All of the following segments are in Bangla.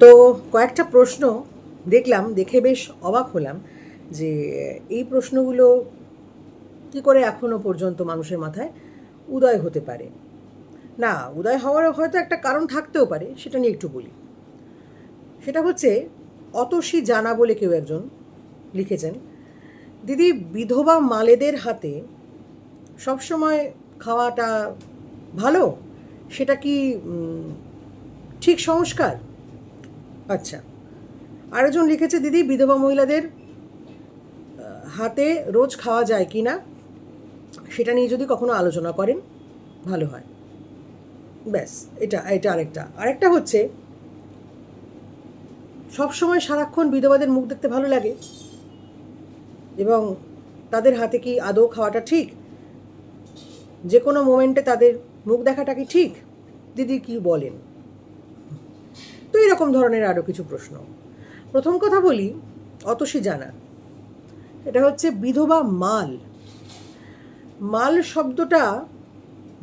তো কয়েকটা প্রশ্ন দেখলাম, দেখে বেশ অবাক হলাম যে এই প্রশ্নগুলো কী করে এখনও পর্যন্ত মানুষের মাথায় উদয় হতে পারে? না, উদয় হওয়ার হয়তো একটা কারণ থাকতেও পারে, সেটা নিয়ে একটু বলি। সেটা হচ্ছে, অতসী জানা বলে কেউ একজন লিখেছেন, দিদি, বিধবা মালেদের হাতে সবসময় খাওয়াটা ভালো? সেটা কি ঠিক সংস্কার? আচ্ছা। আরেকজন লিখেছে, দিদি, বিধবা মহিলাদের হাতে রোজ খাওয়া যায় কি না? সেটা নিয়ে যদি কখনো আলোচনা করেন, ভালো হয়। ব্যাস, এটা এটা আরেকটা। আরেকটা হচ্ছে, সবসময় সারাক্ষণ বিধবাদের মুখ দেখতে ভালো লাগে এবং তাদের হাতে কি আদৌ খাওয়াটা ঠিক? যে কোনো মোমেন্টে তাদের মুখ দেখাটা কি ঠিক? দিদি কি বলেন? তো এরকম ধরনের আরও কিছু প্রশ্ন। প্রথম কথা বলি, অতসী জানা। এটা হচ্ছে বিধবা মাল। মাল শব্দটা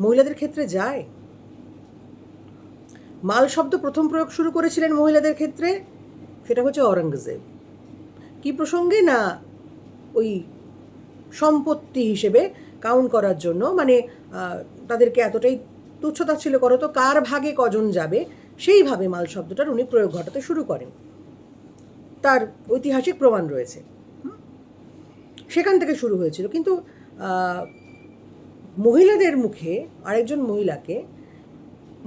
মহিলাদের ক্ষেত্রে যায়। মাল শব্দ প্রথম প্রয়োগ শুরু করেছিলেন মহিলাদের ক্ষেত্রে, সেটা হচ্ছে অরঙ্গজেব কি প্রসঙ্গে? না, ওই সম্পত্তি হিসেবে কাউন্ট করার জন্য মানে তাদেরকে এতটাই তুচ্ছতা ছিল করো তো, কার ভাগে কজন যাবে? সেইভাবে মাল শব্দটার উনি প্রয়োগ ঘটাতে শুরু করেন। তার ঐতিহাসিক প্রমাণ রয়েছে? সেখান থেকে শুরু হয়েছিল। কিন্তু মহিলাদের মুখে আরেকজন মহিলাকে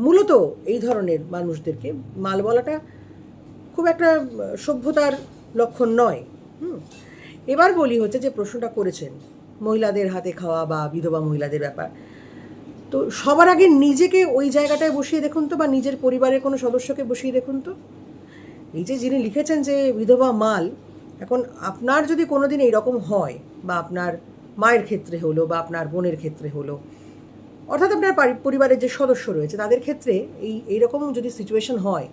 মূলত এই ধরনের মানুষদেরকে মাল বলাটা খুব একটা সভ্যতার লক্ষণ নয়। এবার বলি হচ্ছে যে প্রশ্নটা করেছেন মহিলাদের হাতে খাওয়া বা বিধবা মহিলাদের ব্যাপার। তো সবার আগে নিজেকে ওই জায়গাটায় বসিয়ে দেখুন তো, বা নিজের পরিবারের কোনো সদস্যকে বসিয়ে দেখুন তো। এই যে যিনি লিখেছেন যে বিধবা মাল, এখন আপনার যদি কোনো দিন এইরকম হয়, বা আপনার মায়ের ক্ষেত্রে হলো, বা আপনার বোনের ক্ষেত্রে হলো, অর্থাৎ আপনার পরিবারের যে সদস্য রয়েছে, তাদের ক্ষেত্রে এই, এইরকম যদি সিচুয়েশন হয়,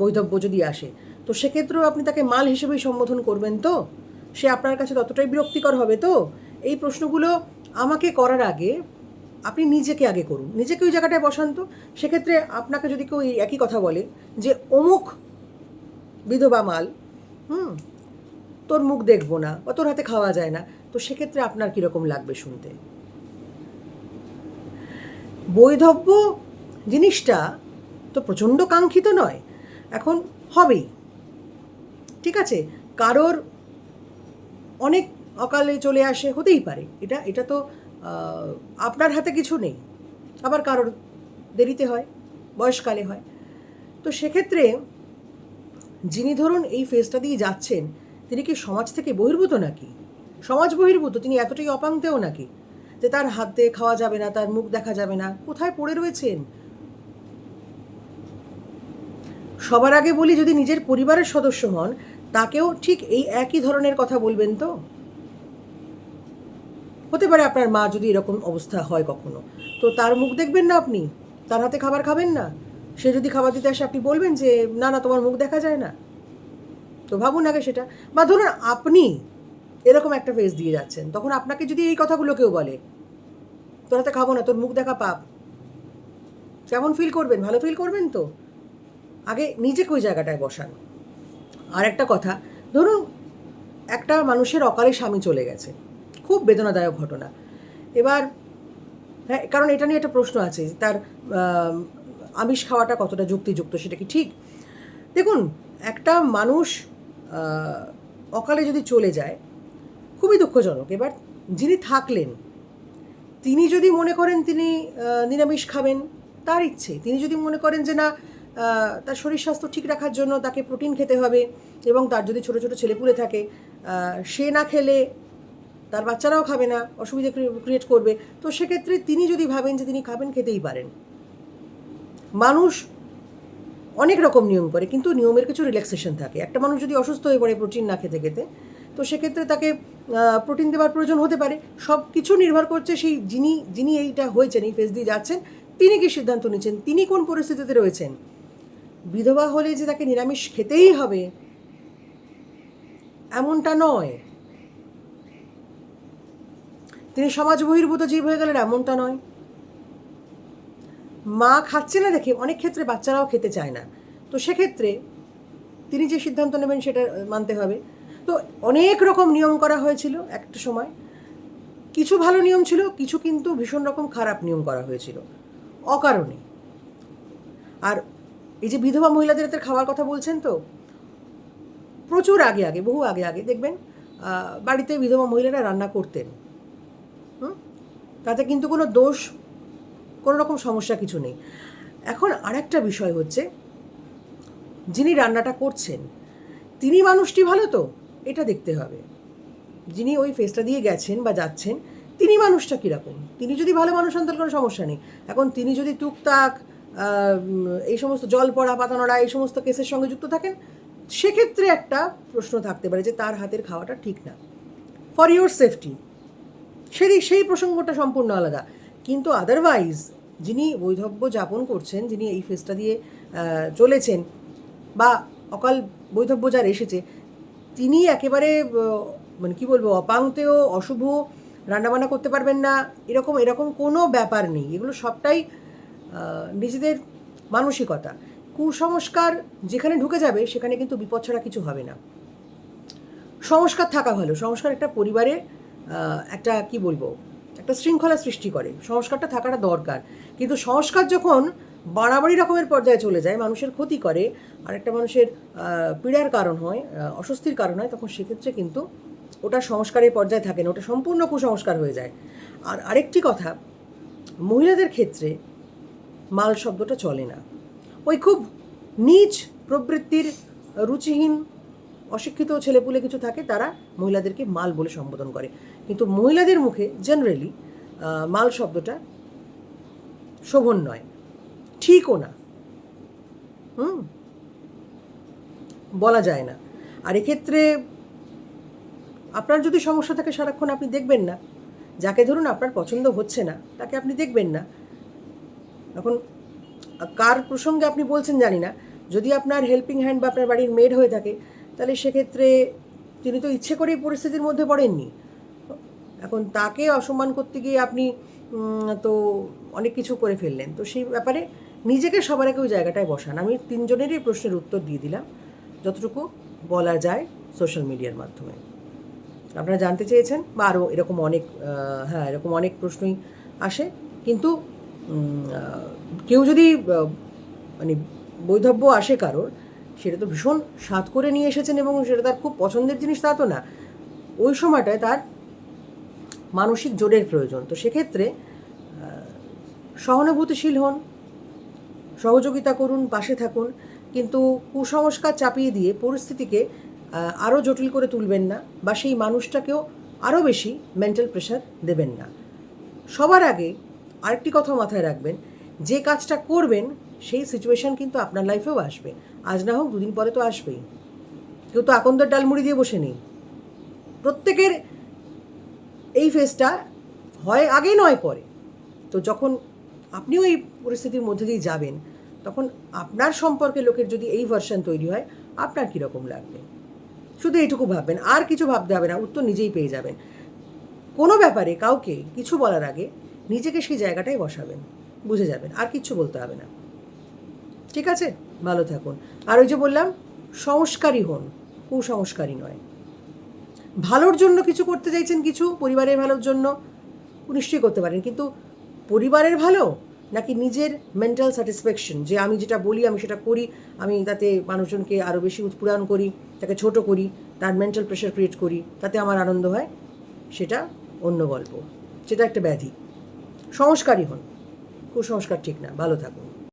বৈধব্য যদি আসে, তো সেক্ষেত্রেও আপনি তাকে মাল হিসেবেই সম্বোধন করবেন তো? সে আপনার কাছে ততটাই বিরক্তিকর হবে তো? এই প্রশ্নগুলো আমাকে করার আগে আপনি নিজেকে আগে করুন। নিজেকে ওই জায়গাটায় বসান তো। সেক্ষেত্রে আপনাকে যদি কেউ একই কথা বলে যে, অমুক বিধবা মাল, হুম, তোর মুখ দেখব না বা তোর হাতে খাওয়া যায় না। তো সেক্ষেত্রে আপনার কীরকম লাগবে শুনতে? বৈধব্য জিনিসটা তো প্রচণ্ড কাঙ্ক্ষিত নয়। এখন হবেই। ঠিক আছে? কারোর অনেক অকালে চলে আসে, হতেই পারে। এটা এটা তো আপনার হাতে কিছু নেই। আবার কারোর দেরিতে হয়, বয়সকালে হয়। তো সেক্ষেত্রে যিনি ধরুন এই ফেজটা দিয়ে যাচ্ছেন, তিনি কি সমাজ থেকে বহির্ভূত নাকি? সমাজ বহির্ভূত, তিনি এতটাই অপাঙ্গতেও নাকি? যে তার হাতে খাওয়া যাবে না, তার মুখ দেখা যাবে না, কোথায় পড়ে রয়েছেন? সবার আগে বলি, যদি নিজের পরিবারের সদস্য হন, তাকেও ঠিক এই একই ধরনের কথা বলবেন তো? হতে পারে আপনার মা যদি এরকম অবস্থা হয় কখনো। তো তার মুখ দেখবেন না আপনি? তার হাতে খাবার খাবেন না? সে যদি খাবার দিতে আসে, আপনি বলবেন যে, না না, তোমার মুখ দেখা যায় না। তো ভাবুন আগে সেটা। বা ধরুন আপনি এরকম একটা ফেস দিয়ে যাচ্ছেন, তখন আপনাকে যদি এই কথাগুলো কেউ বলে, তোর হাতে খাব না, তোর মুখ দেখা পাপ। কেমন ফিল করবেন? ভালো ফিল করবেন তো? আগে নিজেকে ওই জায়গাটায় বসান। আর একটা কথা, ধরুন একটা মানুষের অকালে স্বামী চলে গেছে। খুব বেদনাদায়ক ঘটনা। এবার হ্যাঁ কারণ এটা নিয়ে একটা প্রশ্ন আছে, তার আমিষ খাওয়াটা কতটা যুক্তিযুক্ত সেটা কি ঠিক? দেখুন, একটা মানুষ অকালে যদি চলে যায়, খুবই দুঃখজনক। এবার, যিনি থাকলেন, তিনি যদি মনে করেন তিনি নিরামিষ খাবেন, তার ইচ্ছে। তিনি যদি মনে করেন যে না তার শরীর স্বাস্থ্য ঠিক রাখার জন্য তাকে প্রোটিন খেতে হবে এবং তার যদি ছোটো ছোটো ছেলেপুলে থাকে সে না খেলে তার বাচ্চারাও খাবে না, অসুবিধা ক্রিয়েট করবে। তো সেক্ষেত্রে তিনি যদি ভাবেন যে তিনি খাবেন, খেতেই পারেন। মানুষ অনেক রকম নিয়ম করে, কিন্তু নিয়মের কিছু রিল্যাক্সেশন থাকে। একটা মানুষ যদি অসুস্থ হয়ে পড়ে প্রোটিন না খেতে খেতে, তো সেক্ষেত্রে তাকে প্রোটিন দেওয়ার প্রয়োজন হতে পারে। সব কিছু নির্ভর করছে সেই যিনি যিনি এইটা হয়েছেন, এই ফেস দিয়ে যাচ্ছেন, তিনি কি সিদ্ধান্ত নিচ্ছেন, তিনি কোন পরিস্থিতিতে রয়েছেন? বিধবা হলে যে তাকে নিরামিষ খেতেই হবে, এমনটা নয়। তিনি সমাজ বহির্ভূত জীব হয়ে গেলেন, এমনটা নয়। মা খাচ্ছে না দেখে অনেক ক্ষেত্রে বাচ্চারাও খেতে চায় না। তো সেক্ষেত্রে তিনি যে সিদ্ধান্ত নেবেন সেটা মানতে হবে। তো অনেক রকম নিয়ম করা হয়েছিল একটা সময়। কিছু ভালো নিয়ম ছিল, কিছু কিন্তু ভীষণ রকম খারাপ নিয়ম করা হয়েছিল। অকারণে। আর এই যে বিধবা মহিলাদের এতে খাওয়ার কথা বলছেন তো, প্রচুর আগে আগে, বহু আগে আগে, দেখবেন বাড়িতে বিধবা মহিলারা রান্না করতেন। হুম? তাতে কিন্তু কোনো দোষ, কোনো রকম সমস্যা কিছু নেই। এখন আরেকটা বিষয় হচ্ছে, যিনি রান্নাটা করছেন, তিনি মানুষটি ভালো তো? এটা দেখতে হবে। যিনি ওই ফেসটা দিয়ে গেছেন বা যাচ্ছেন, তিনি মানুষটা কীরকম? তিনি যদি ভালো মানুষ হন, তাহলে কোনো সমস্যা নেই। এখন তিনি যদি টুকটাক এই সমস্ত জল পড়া পাতানোড়া এই সমস্ত কেসের সঙ্গে যুক্ত থাকেন, সেক্ষেত্রে একটা প্রশ্ন থাকতে পারে যে তার হাতের খাওয়াটা ঠিক না। ফর ইউর সেফটি সেই সেই প্রসঙ্গটা সম্পূর্ণ আলাদা। কিন্তু আদারওয়াইজ যিনি বৈধব্য যাপন করছেন, যিনি এই ফেসটা দিয়ে চলেছেন বা অকাল বৈধব্য যার এসেছে, তিনি একেবারে মানে কি বলব অপাংতেও অশুভ, রান্নাবান্না করতে পারবেন না, এরকম এরকম কোনো ব্যাপার নেই। এগুলো সবটাই নিজেদের মানসিকতা। কুসংস্কার যেখানে ঢুকে যাবে, সেখানে কিন্তু বিপদ ছাড়া কিছু হবে না। সংস্কার থাকা ভালো। সংস্কার একটা পরিবারে একটা কি বলব? একটা শৃঙ্খলা সৃষ্টি করে। সংস্কারটা থাকাটা দরকার। কিন্তু সংস্কার যখন বাড়াবাড়ি রকমের পর্যায়ে চলে যায়, মানুষের ক্ষতি করে, আর একটা মানুষের পীড়ার কারণ হয় অস্বস্তির কারণ হয়, তখন সেক্ষেত্রে কিন্তু ওটা সংস্কারের পর্যায়ে থাকে না, ওটা সম্পূর্ণ কুসংস্কার হয়ে যায়। আর আরেকটি কথা, মহিলাদের ক্ষেত্রে মাল শব্দটা চলে না। ওই খুব নিচ প্রবৃত্তির রুচিহীন, অশিক্ষিত ছেলেপুলে কিছু থাকে, তারা মহিলাদেরকে মাল বলে সম্বোধন করে। কিন্তু মহিলাদের মুখে জেনারেলি মাল শব্দটা শোভন নয়। ঠিকও না। হুম? বলা যায় না। আর এক্ষেত্রে আপনার যদি সমস্যা থাকে সারাক্ষণ আপনি দেখবেন না। যাকে ধরুন আপনার পছন্দ হচ্ছে না, তাকে আপনি দেখবেন না। এখন, কার প্রসঙ্গে আপনি বলছেন জানি না। যদি আপনার হেল্পিং হ্যান্ড বা আপনার বাড়ির মেড হয়ে থাকে, তাহলে সেক্ষেত্রে তিনি তো ইচ্ছে করেই পরিস্থিতির মধ্যে পড়েননি। এখন তাকে অসম্মান করতে গিয়ে আপনি তো অনেক কিছু করে ফেললেন। তো সেই ব্যাপারে নিজেকে সবার আগে ওই জায়গাটায় বসান। আমি তিনজনেরই প্রশ্নের উত্তর দিয়ে দিলাম, যতটুকু বলা যায় সোশ্যাল মিডিয়ার মাধ্যমে। আপনারা জানতে চেয়েছেন বা আরও এরকম অনেক হ্যাঁ এরকম অনেক প্রশ্নই আসে। কিন্তু কেউ যদি মানে বৈধব্য আসে কারোর, সেটা তো ভীষণ স্বাদ করে নিয়ে এসেছেন এবং সেটা তার খুব পছন্দের জিনিস তা তো না। ওই সময়টায় তার মানসিক জোরের প্রয়োজন। তো সেক্ষেত্রে সহানুভূতিশীল হন, সহযোগিতা করুন, পাশে থাকুন, কিন্তু কুসংস্কার চাপিয়ে দিয়ে পরিস্থিতিকে আরও জটিল করে তুলবেন না বা সেই মানুষটাকেও আরও বেশি মেন্টাল প্রেশার দেবেন না। সবার আগে আরেকটি কথা মাথায় রাখবেন, যে কাজটা করবেন, সেই সিচুয়েশন কিন্তু আপনার লাইফেও আসবে। আজ না হোক দুদিন পরে তো আসবেই। কেউ তো আকন্দের ডালমুড়ি দিয়ে বসে নেই। প্রত্যেকের এই ফেসটা হয় আগে নয় পরে। তো যখন আপনিও এই পরিস্থিতির মধ্যে দিয়ে যাবেন, তখন আপনার সম্পর্কে লোকের যদি এই ভার্সন তৈরি হয়, আপনার কীরকম লাগবে? শুধু এইটুকু ভাববেন, আর কিছু ভাবতে হবে না, উত্তর নিজেই পেয়ে যাবেন। কোনো ব্যাপারে কাউকে কিছু বলার আগে নিজেকে সেই জায়গাটায় বসাবেন, বুঝে যাবেন, আর কিচ্ছু বলতে হবে না। ঠিক আছে? ভালো থাকুন। আর ওই যে বললাম, সংস্কারী হন, কুসংস্কারী নয়। ভালোর জন্য কিছু করতে চাইছেন কিছু, পরিবারের ভালোর জন্য? নিশ্চয়ই করতে পারেন, কিন্তু পরিবারের ভালো নাকি নিজের মেন্টাল স্যাটিসফ্যাকশন যে আমি যেটা বলি, আমি সেটা করি, আমি তাতে মানুষজনকে আরও বেশি উৎপূরণ করি, তাকে ছোট করি, তার মেন্টাল প্রেশার ক্রিয়েট করি, তাতে আমার আনন্দ হয়, সেটা অন্য গল্প, সেটা একটা ব্যাধি। সংস্কারই হন কুসংস্কার ঠিক না, ভালো থাকুন।